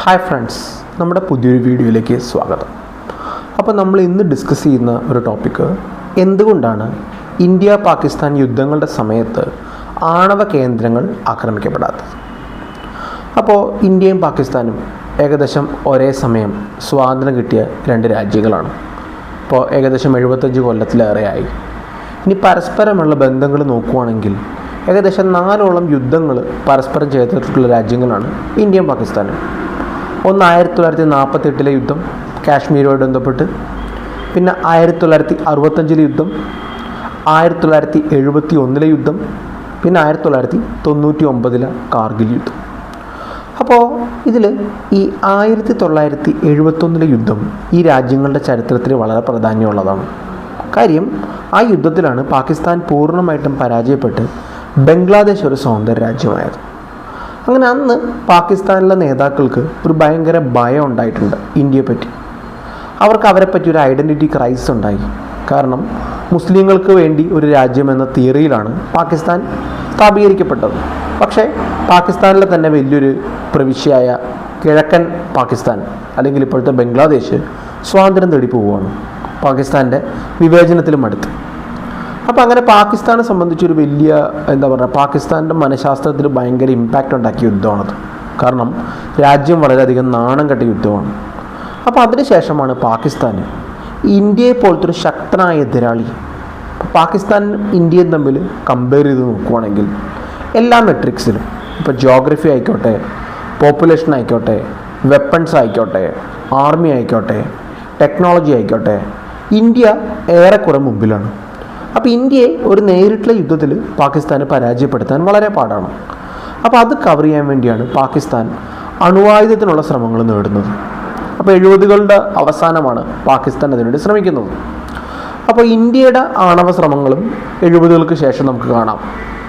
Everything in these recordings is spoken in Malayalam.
ഹായ് ഫ്രണ്ട്സ് നമ്മുടെ പുതിയൊരു വീഡിയോയിലേക്ക് സ്വാഗതം. അപ്പോൾ നമ്മൾ ഇന്ന് ഡിസ്കസ് ചെയ്യുന്ന ഒരു ടോപ്പിക്ക് എന്തുകൊണ്ടാണ് ഇന്ത്യ പാകിസ്ഥാൻ യുദ്ധങ്ങളുടെ സമയത്ത് ആണവ കേന്ദ്രങ്ങൾ ആക്രമിക്കപ്പെടാത്തത്? അപ്പോൾ ഇന്ത്യയും പാകിസ്ഥാനും ഏകദേശം ഒരേ സമയം സ്വാതന്ത്ര്യം കിട്ടിയ രണ്ട് രാജ്യങ്ങളാണ്. ഇപ്പോൾ ഏകദേശം എഴുപത്തഞ്ച് കൊല്ലത്തിലേറെയായി. ഇനി പരസ്പരമുള്ള ബന്ധങ്ങൾ നോക്കുവാണെങ്കിൽ ഏകദേശം നാലോളം യുദ്ധങ്ങൾ പരസ്പരം ചെയ്തിട്ടുള്ള രാജ്യങ്ങളാണ് ഇന്ത്യയും പാകിസ്ഥാനും. ഒന്ന് ആയിരത്തി തൊള്ളായിരത്തി നാൽപ്പത്തെട്ടിലെ യുദ്ധം കാശ്മീരുമായി ബന്ധപ്പെട്ട് പിന്നെ ആയിരത്തി തൊള്ളായിരത്തി അറുപത്തഞ്ചിലെ യുദ്ധം ആയിരത്തി തൊള്ളായിരത്തി എഴുപത്തി ഒന്നിലെ യുദ്ധം പിന്നെ ആയിരത്തി തൊള്ളായിരത്തി തൊണ്ണൂറ്റി ഒമ്പതിലെ കാർഗിൽ യുദ്ധം. അപ്പോൾ ഇതിൽ ഈ ആയിരത്തി തൊള്ളായിരത്തി എഴുപത്തൊന്നിലെ യുദ്ധം ഈ രാജ്യങ്ങളുടെ ചരിത്രത്തിൽ വളരെ പ്രാധാന്യമുള്ളതാണ്. കാര്യം ആ യുദ്ധത്തിലാണ് പാകിസ്ഥാൻ പൂർണമായിട്ടും പരാജയപ്പെട്ട് ബംഗ്ലാദേശ് ഒരു സ്വതന്ത്ര രാജ്യമായത്. അങ്ങനെ അന്ന് പാകിസ്ഥാനിലെ നേതാക്കൾക്ക് ഒരു ഭയങ്കര ഭയം ഉണ്ടായിട്ടുണ്ട് ഇന്ത്യയെ പറ്റി. അവർക്ക് അവരെ പറ്റി ഒരു ഐഡന്റിറ്റി ക്രൈസിസ് ഉണ്ടായി. കാരണം മുസ്ലിങ്ങൾക്ക് വേണ്ടി ഒരു രാജ്യം എന്ന തിയറിയിലാണ് പാകിസ്ഥാൻ സ്ഥാപീകരിക്കപ്പെട്ടത്. പക്ഷേ പാകിസ്ഥാനിലെ തന്നെ വലിയൊരു പ്രവിശ്യയായ കിഴക്കൻ പാകിസ്ഥാൻ അല്ലെങ്കിൽ ഇപ്പോഴത്തെ ബംഗ്ലാദേശ് സ്വാതന്ത്ര്യം തേടി പോവുകയാണ്. പാകിസ്ഥാന്റെ വിവേചനത്തിലും അടുത്ത്. അപ്പോൾ അങ്ങനെ പാകിസ്ഥാനെ സംബന്ധിച്ചൊരു വലിയ എന്താ പറയുക പാകിസ്ഥാന്റെ മനഃശാസ്ത്രത്തിൽ ഭയങ്കര ഇമ്പാക്റ്റ് ഉണ്ടാക്കിയ യുദ്ധമാണത്. കാരണം രാജ്യം വളരെയധികം നാണം കെട്ട യുദ്ധമാണ്. അപ്പോൾ അതിനുശേഷമാണ് പാകിസ്ഥാൻ ഇന്ത്യയെ പോലത്തെ ഒരു ശക്തനായ എതിരാളി പാകിസ്ഥാനും ഇന്ത്യയും തമ്മിൽ കമ്പയർ ചെയ്ത് നോക്കുവാണെങ്കിൽ എല്ലാ മെട്രിക്സിലും ഇപ്പോൾ ജോഗ്രഫി ആയിക്കോട്ടെ പോപ്പുലേഷൻ ആയിക്കോട്ടെ വെപ്പൺസ് ആയിക്കോട്ടെ ആർമി ആയിക്കോട്ടെ ടെക്നോളജി ആയിക്കോട്ടെ ഇന്ത്യ ഏറെക്കുറെ മുമ്പിലാണ്. അപ്പോൾ ഇന്ത്യയെ ഒരു നേരിട്ടുള്ള യുദ്ധത്തിൽ പാകിസ്ഥാനെ പരാജയപ്പെടുത്താൻ വളരെ പാടാണ്. അപ്പോൾ അത് കവർ ചെയ്യാൻ വേണ്ടിയാണ് പാകിസ്ഥാൻ അണുവായുധത്തിനുള്ള ശ്രമങ്ങൾ നേടുന്നത്. അപ്പോൾ എഴുപതുകളുടെ അവസാനമാണ് പാകിസ്ഥാൻ അതിനുവേണ്ടി ശ്രമിക്കുന്നത്. അപ്പോൾ ഇന്ത്യയുടെ ആണവ ശ്രമങ്ങളും എഴുപതുകൾക്ക് ശേഷം നമുക്ക് കാണാം.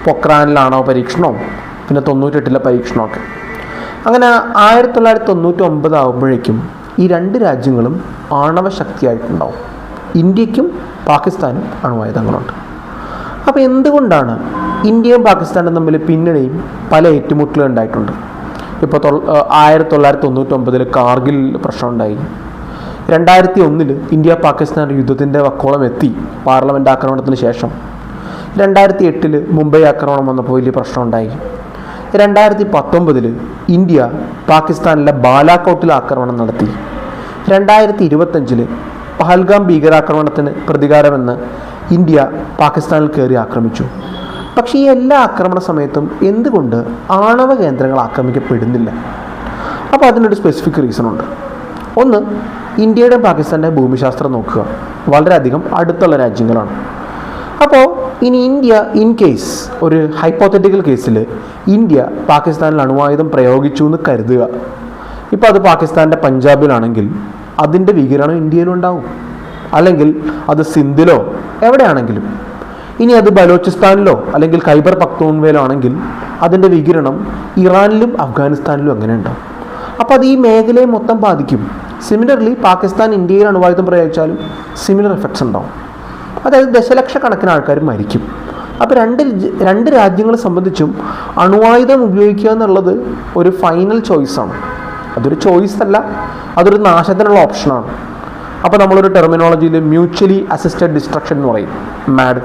പൊക്രാനിലെ ആണവ പരീക്ഷണവും പിന്നെ തൊണ്ണൂറ്റെട്ടിലെ പരീക്ഷണമൊക്കെ. അങ്ങനെ ആയിരത്തി തൊള്ളായിരത്തി തൊണ്ണൂറ്റി ഒമ്പത് ആകുമ്പോഴേക്കും ഈ രണ്ട് രാജ്യങ്ങളും ആണവ ശക്തിയായിട്ടുണ്ടാവും. ഇന്ത്യക്കും പാകിസ്ഥാനും അണുവായുധങ്ങളുണ്ട് അപ്പോൾ എന്തുകൊണ്ടാണ് ഇന്ത്യയും പാകിസ്ഥാനും തമ്മിൽ പിന്നണിയും പല ഏറ്റുമുട്ടലും ഉണ്ടായിട്ടുണ്ട്? ഇപ്പോൾ തൊള്ള ആയിരത്തി തൊള്ളായിരത്തി തൊണ്ണൂറ്റൊമ്പതിൽ കാർഗിൽ പ്രശ്നമുണ്ടായി. രണ്ടായിരത്തി ഒന്നിൽ ഇന്ത്യ പാകിസ്ഥാൻ യുദ്ധത്തിന്റെ വക്കോളം എത്തി പാർലമെന്റ് ആക്രമണത്തിന് ശേഷം. രണ്ടായിരത്തി എട്ടിൽ മുംബൈ ആക്രമണം വന്നപ്പോൾ വലിയ പ്രശ്നമുണ്ടായി. രണ്ടായിരത്തി പത്തൊമ്പതിൽ ഇന്ത്യ പാകിസ്ഥാനിലെ ബാലാക്കോട്ടിൽ ആക്രമണം നടത്തി. രണ്ടായിരത്തി ഇരുപത്തഞ്ചിൽ പഹൽഗാം ഭീകരാക്രമണത്തിന് പ്രതികാരമെന്ന് ഇന്ത്യ പാകിസ്ഥാനിൽ കയറി ആക്രമിച്ചു. പക്ഷേ ഈ എല്ലാ ആക്രമണ സമയത്തും എന്തുകൊണ്ട് ആണവ കേന്ദ്രങ്ങൾ ആക്രമിക്കപ്പെടുന്നില്ല? അപ്പോൾ അതിനൊരു സ്പെസിഫിക് റീസൺ ഉണ്ട്. ഒന്ന് ഇന്ത്യയുടെ പാകിസ്ഥാന്റെ ഭൂമിശാസ്ത്രം നോക്കുക. വളരെയധികം അടുത്തുള്ള രാജ്യങ്ങളാണ്. അപ്പോൾ ഇനി ഇന്ത്യ ഇൻ കേസ് ഒരു ഹൈപ്പോത്തറ്റിക്കൽ കേസിൽ ഇന്ത്യ പാകിസ്ഥാനിൽ അണുവായുധം പ്രയോഗിച്ചു എന്ന് കരുതുക. ഇപ്പോൾ അത് പാകിസ്ഥാന്റെ പഞ്ചാബിലാണെങ്കിൽ അതിന്റെ വികിരണം ഇന്ത്യയിലും ഉണ്ടാവും. അല്ലെങ്കിൽ അത് സിന്ധിലോ എവിടെയാണെങ്കിലും. ഇനി അത് ബലോചിസ്ഥാനിലോ അല്ലെങ്കിൽ ഖൈബർ പക്തൂൺവേലോ ആണെങ്കിൽ അതിന്റെ വികിരണം ഇറാനിലും അഫ്ഗാനിസ്ഥാനിലും അങ്ങനെ ഉണ്ടാവും. അപ്പോൾ അത് ഈ മേഖലയെ മൊത്തം ബാധിക്കും. സിമിലർലി പാകിസ്ഥാൻ ഇന്ത്യയിൽ അണുവായുധം പ്രയോഗിച്ചാലും സിമിലർ എഫക്ട്സ് ഉണ്ടാവും. അതായത് ദശലക്ഷക്കണക്കിന് ആൾക്കാർ മരിക്കും. അപ്പോൾ രണ്ട് രണ്ട് രാജ്യങ്ങളെ സംബന്ധിച്ചും അണുവായുധം ഉപയോഗിക്കുക എന്നുള്ളത് ഒരു ഫൈനൽ ചോയ്സാണ് അതൊരു ചോയ്സ് അല്ല. അതൊരു നാശത്തിനുള്ള ഓപ്ഷനാണ് അപ്പോൾ നമ്മളൊരു ടെർമിനോളജിയിൽ മ്യൂച്വലി അസിസ്റ്റഡ് ഡിസ്ട്രക്ഷൻ എന്ന് പറയും. മാഡ്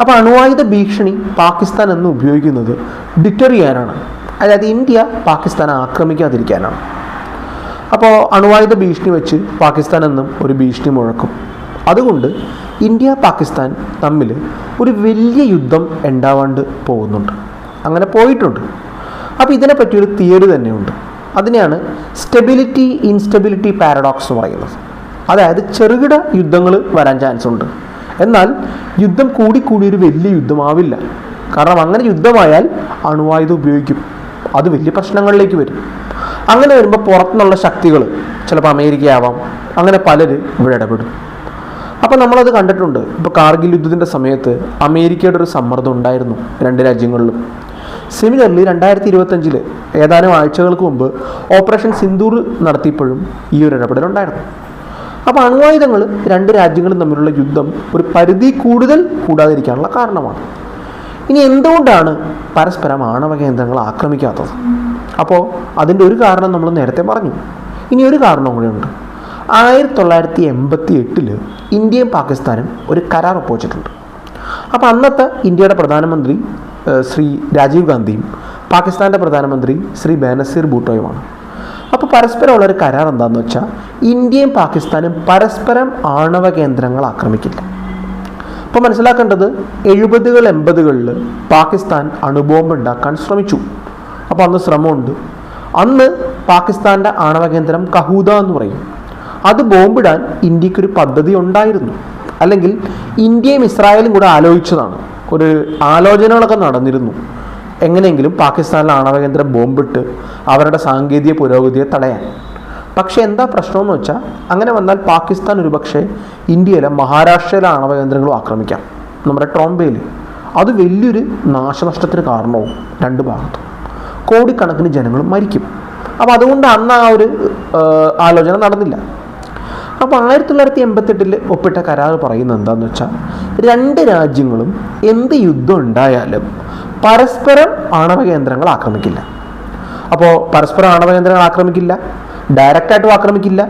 അപ്പോൾ അണുവായുധ ഭീഷണി പാകിസ്ഥാൻ എന്ന് ഉപയോഗിക്കുന്നത് ഡിറ്റർ ചെയ്യാനാണ് അതായത് ഇന്ത്യ പാകിസ്ഥാനെ ആക്രമിക്കാതിരിക്കാനാണ്. അപ്പോൾ അണുവായുധ ഭീഷണി വെച്ച് പാകിസ്ഥാൻ എന്നും ഒരു ഭീഷണി മുഴക്കും. അതുകൊണ്ട് ഇന്ത്യ പാകിസ്ഥാൻ തമ്മിൽ ഒരു വലിയ യുദ്ധം ഉണ്ടാവാണ്ട് പോകുന്നുണ്ട്. അങ്ങനെ പോയിട്ടുണ്ട്. അപ്പോൾ ഇതിനെപ്പറ്റി ഒരു തിയറി തന്നെയുണ്ട്. അതിനെയാണ് സ്റ്റെബിലിറ്റി ഇൻസ്റ്റെബിലിറ്റി പാരഡോക്സ് എന്ന് പറയുന്നത്. അതായത് ചെറുകിട യുദ്ധങ്ങൾ വരാൻ ചാൻസ് ഉണ്ട്. എന്നാൽ യുദ്ധം കൂടിക്കൂടി ഒരു വലിയ യുദ്ധമാവില്ല. കാരണം അങ്ങനെ യുദ്ധമായാൽ അണുവായുധം ഉപയോഗിക്കും. അത് വലിയ പ്രശ്നങ്ങളിലേക്ക് വരും. അങ്ങനെ വരുമ്പോൾ പുറത്തുനിന്നുള്ള ശക്തികൾ ചിലപ്പോൾ അമേരിക്കയാവാം അങ്ങനെ പലര് ഇവിടെ ഇടപെടും. അപ്പോൾ നമ്മളത് കണ്ടിട്ടുണ്ട്. ഇപ്പോൾ കാർഗിൽ യുദ്ധത്തിന്റെ സമയത്ത് അമേരിക്കയുടെ ഒരു സമ്മർദ്ദം ഉണ്ടായിരുന്നു രണ്ട് രാജ്യങ്ങളിലും. സിമിലർലി രണ്ടായിരത്തി ഇരുപത്തഞ്ചിൽ ഏതാനും ആഴ്ചകൾക്ക് മുമ്പ് ഓപ്പറേഷൻ സിന്ദൂർ നടത്തിയപ്പോഴും ഈ ഒരു ഇടപെടലുണ്ടായിരുന്നു. അപ്പോൾ അണുവായുധങ്ങൾ രണ്ട് രാജ്യങ്ങളും തമ്മിലുള്ള യുദ്ധം ഒരു പരിധി കൂടുതൽ കൂടാതിരിക്കാനുള്ള കാരണമാണ്. ഇനി എന്തുകൊണ്ടാണ് പരസ്പരം ആണവ കേന്ദ്രങ്ങൾ ആക്രമിക്കാത്തത്? അപ്പോൾ അതിന്റെ ഒരു കാരണം നമ്മൾ നേരത്തെ പറഞ്ഞു. ഇനി ഒരു കാരണം കൂടെയുണ്ട് ആയിരത്തി തൊള്ളായിരത്തി എൺപത്തി എട്ടിൽ ഇന്ത്യയും പാകിസ്ഥാനും ഒരു കരാർ ഒപ്പുവെച്ചിട്ടുണ്ട്. അപ്പോൾ അന്നത്തെ ഇന്ത്യയുടെ പ്രധാനമന്ത്രി ശ്രീ രാജീവ് ഗാന്ധിയും പാകിസ്ഥാന്റെ പ്രധാനമന്ത്രി ശ്രീ ബാനസീർ ഭൂട്ടോയുമാണ്. അപ്പോൾ പരസ്പരമുള്ള ഒരു കരാർ എന്താണെന്ന് വെച്ചാൽ ഇന്ത്യയും പാകിസ്ഥാനും പരസ്പരം ആണവ കേന്ദ്രങ്ങൾ ആക്രമിക്കില്ല. അപ്പോൾ മനസ്സിലാക്കേണ്ടത് എഴുപതുകൾ എൺപതുകളിൽ പാകിസ്ഥാൻ അണുബോംബ് ഉണ്ടാക്കാൻ ശ്രമിച്ചു. അപ്പോൾ അന്ന് ശ്രമമുണ്ട്. അന്ന് പാകിസ്ഥാന്റെ ആണവ കേന്ദ്രം കഹൂദ എന്ന് പറയും. അത് ബോംബിടാൻ ഇന്ത്യക്കൊരു പദ്ധതി ഉണ്ടായിരുന്നു. അല്ലെങ്കിൽ ഇന്ത്യയും ഇസ്രായേലും കൂടെ ആലോചിച്ചതാണ്. ഒരു ആലോചനകളൊക്കെ നടന്നിരുന്നു. എങ്ങനെയെങ്കിലും പാകിസ്ഥാനിലെ ആണവ കേന്ദ്രം ബോംബിട്ട് അവരുടെ സാങ്കേതിക പുരോഗതിയെ തടയാൻ. പക്ഷെ എന്താ പ്രശ്നമെന്ന് വെച്ചാൽ അങ്ങനെ വന്നാൽ പാകിസ്ഥാൻ ഒരുപക്ഷെ ഇന്ത്യയിലെ മഹാരാഷ്ട്രയിലെ ആണവ കേന്ദ്രങ്ങളും ആക്രമിക്കാം. നമ്മുടെ ട്രോംബയിൽ അത് വലിയൊരു നാശനഷ്ടത്തിന് കാരണവും രണ്ട് ഭാഗത്തും. കോടിക്കണക്കിന് ജനങ്ങൾ മരിക്കും. അപ്പോൾ അതുകൊണ്ട് അന്ന് ആ ഒരു ആലോചന നടന്നില്ല. അപ്പോൾ ആയിരത്തി തൊള്ളായിരത്തി എൺപത്തെട്ടിൽ ഒപ്പിട്ട കരാർ പറയുന്നത് എന്താണെന്ന് വെച്ചാൽ രണ്ട് രാജ്യങ്ങളും എന്ത് യുദ്ധം ഉണ്ടായാലും പരസ്പരം ആണവ കേന്ദ്രങ്ങൾ ആക്രമിക്കില്ല. അപ്പോൾ പരസ്പരം ആണവ കേന്ദ്രങ്ങൾ ആക്രമിക്കില്ല ഡയറക്റ്റായിട്ടും ആക്രമിക്കില്ല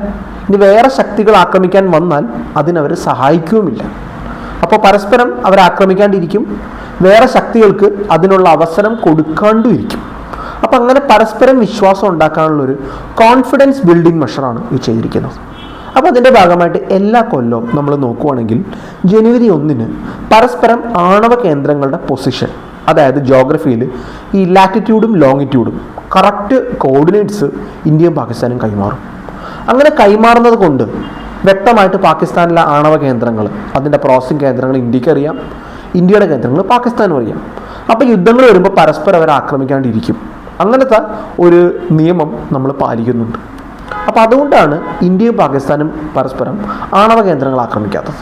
ഇനി വേറെ ശക്തികൾ ആക്രമിക്കാൻ വന്നാൽ അതിനവർ സഹായിക്കുകയുമില്ല അപ്പോൾ പരസ്പരം അവർ ആക്രമിക്കാണ്ടിരിക്കും വേറെ ശക്തികൾക്ക് അതിനുള്ള അവസരം കൊടുക്കാണ്ടും ഇരിക്കും അപ്പം അങ്ങനെ പരസ്പരം വിശ്വാസം ഉണ്ടാക്കാനുള്ളൊരു കോൺഫിഡൻസ് ബിൽഡിംഗ് മെഷറാണ് ഇത് ചെയ്തിരിക്കുന്നത്. അപ്പോൾ അതിന്റെ ഭാഗമായിട്ട് എല്ലാ കൊല്ലവും നമ്മൾ നോക്കുവാണെങ്കിൽ ജനുവരി ഒന്നിന് പരസ്പരം ആണവ കേന്ദ്രങ്ങളുടെ പൊസിഷൻ അതായത് ജോഗ്രഫിയിൽ ഈ ലാറ്റിറ്റ്യൂഡും ലോങ്ങിറ്റ്യൂഡും കറക്റ്റ് കോർഡിനേറ്റ്സ് ഇന്ത്യയും പാകിസ്ഥാനും കൈമാറും. അങ്ങനെ കൈമാറുന്നത് കൊണ്ട് വ്യക്തമായിട്ട് പാകിസ്ഥാനിലെ ആണവ കേന്ദ്രങ്ങൾ അതിന്റെ പ്രോസസ്സിംഗ് കേന്ദ്രങ്ങൾ ഇന്ത്യയ്ക്ക് അറിയാം ഇന്ത്യയുടെ കേന്ദ്രങ്ങൾ പാകിസ്ഥാനും അറിയാം. അപ്പോൾ യുദ്ധങ്ങൾ വരുമ്പോൾ പരസ്പരം അവർ ആക്രമിക്കാണ്ടിരിക്കും. അങ്ങനത്തെ ഒരു നിയമം നമ്മൾ പാലിക്കുന്നുണ്ട്. അപ്പോൾ അതുകൊണ്ടാണ് ഇന്ത്യയും പാകിസ്ഥാനും പരസ്പരം ആണവ കേന്ദ്രങ്ങൾ ആക്രമിക്കാത്തത്.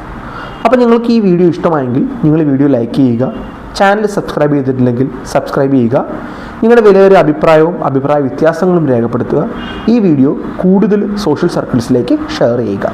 അപ്പോൾ നിങ്ങൾക്ക് ഈ വീഡിയോ ഇഷ്ടമായെങ്കിൽ നിങ്ങൾ ഈ വീഡിയോ ലൈക്ക് ചെയ്യുക ചാനൽ സബ്സ്ക്രൈബ് ചെയ്തിട്ടില്ലെങ്കിൽ സബ്സ്ക്രൈബ് ചെയ്യുക നിങ്ങളുടെ വിലയേറിയ അഭിപ്രായവും അഭിപ്രായ വ്യത്യാസങ്ങളും രേഖപ്പെടുത്തുക ഈ വീഡിയോ കൂടുതൽ സോഷ്യൽ സർക്കിൾസിലേക്ക് ഷെയർ ചെയ്യുക.